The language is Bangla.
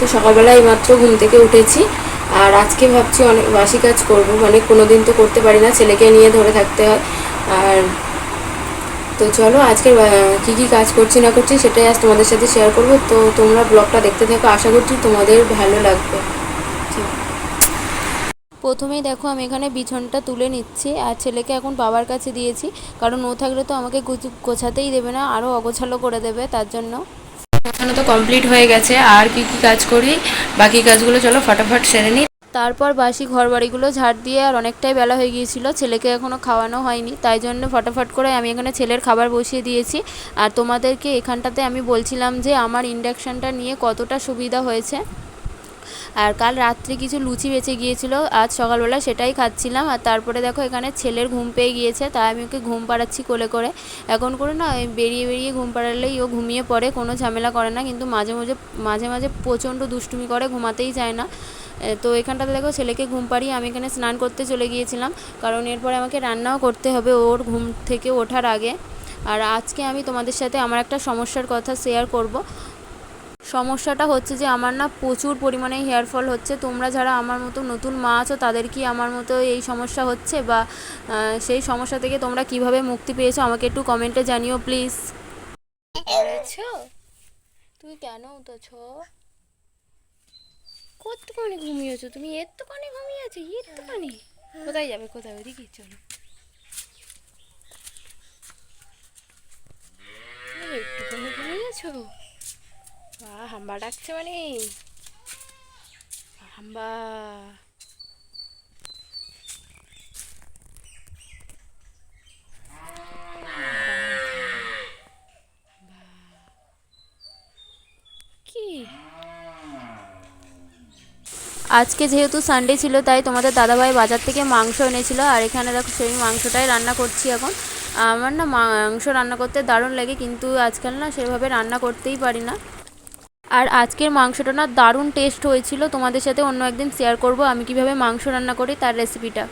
তো সকালবেলা এইমাত্র ঘুম থেকে উঠেছি। আর আজকে ভাবছি অনেক বাসি কাজ করব। মানে কোনো দিন তো করতে পারি না, ছেলেকে নিয়ে ধরে থাকতে হয়। আর তো চলো আজকে কী কী কাজ করছি না করছি সেটাই আজ তোমাদের সাথে শেয়ার করব। তো তোমরা ব্লগটা দেখতে থাকো, আশা করছি তোমাদের ভালো লাগবে। প্রথমেই দেখো, আমি এখানে বিছনটা তুলে নিচ্ছি। আর ছেলেকে এখন বাবার কাছে দিয়েছি। কারণ ও থাকলে তো আমাকে গোছাতেই দেবে না, আরও অগোছালো করে দেবে, তার জন্য। এখানে তো কমপ্লিট হয়ে গেছে, আর কি কি কাজ করি? বাকি কাজগুলো চলো ফটাফট সেরে নিই। তারপর বাসি ঘর বাড়িগুলো ঝাড় দিয়ে আর অনেকটাই বেলা হয়ে গিয়েছিল, ছেলেকে এখনও খাওয়ানো হয়নি, তাই জন্য ফটাফট করে আমি এখানে ছেলের খাবার বসিয়ে দিয়েছি। আর তোমাদেরকে এখানটাতে আমি বলছিলাম যে আমার ইন্ডাকশানটা নিয়ে কতটা সুবিধা হয়েছে। আর কাল রাত্রে কিছু লুচি বেঁচে গিয়েছিল, আজ সকালবেলা সেটাই খাচ্ছিলাম। আর তারপরে দেখো এখানে ছেলের ঘুম পেয়ে গিয়েছে, তাই আমি ওকে ঘুম পাড়াচ্ছি কোলে করে। এখন করে না বেরিয়ে বেরিয়ে ঘুম পাড়ালেই ও ঘুমিয়ে পড়ে, কোনো ঝামেলা করে না। কিন্তু মাঝে মাঝে মাঝে মাঝে প্রচণ্ড দুষ্টুমি করে, ঘুমাতেই চায় না। তো এখানটাতে দেখো ছেলেকে ঘুম পাড়িয়ে আমি এখানে স্নান করতে চলে গিয়েছিলাম। কারণ এরপরে আমাকে রান্নাও করতে হবে ওর ঘুম থেকে ওঠার আগে। আর আজকে আমি তোমাদের সাথে আমার একটা সমস্যার কথা শেয়ার করব। সমস্যাটা হচ্ছে যে আমার না প্রচুর পরিমাণে হেয়ার ফল হচ্ছে। তোমরা যারা আমার মতো নতুন মা আছো, তাদের কি আমার মতো এই সমস্যা হচ্ছে? বা সেই সমস্যা থেকে তোমরা কীভাবে মুক্তি পেয়েছ? আমাকে একটু কমেন্টে জানিও প্লিজ। তুই কেন উঠেছ? কতক্ষণে ঘুমিয়েছো? তুমি এতক্ষণে ঘুমিয়েছো? এতক্ষণে কোথায় যাবে, কোথায়? ওদিকে চলো। একটুখানি ঘুমিয়েছো? বাহ হাম্বা ডাকছে মানে। হাম্বা। আজকে যেহেতু সানডে ছিল, তাই তোমাদের দাদাভাই বাজার থেকে মাংস এনেছিল, আর এখানে দেখো সেই মাংসটাই রান্না করছি এখন। আমার না মাংস রান্না করতে দারুণ লাগে, কিন্তু আজকাল না সেভাবে রান্না করতেই পারি না। আর আজকের মাংসটা না দারুণ টেস্ট হয়েছিল। তোমাদের সাথে অন্য একদিন শেয়ার করব, আমি কীভাবে মাংস রান্না করি তার রেসিপিটা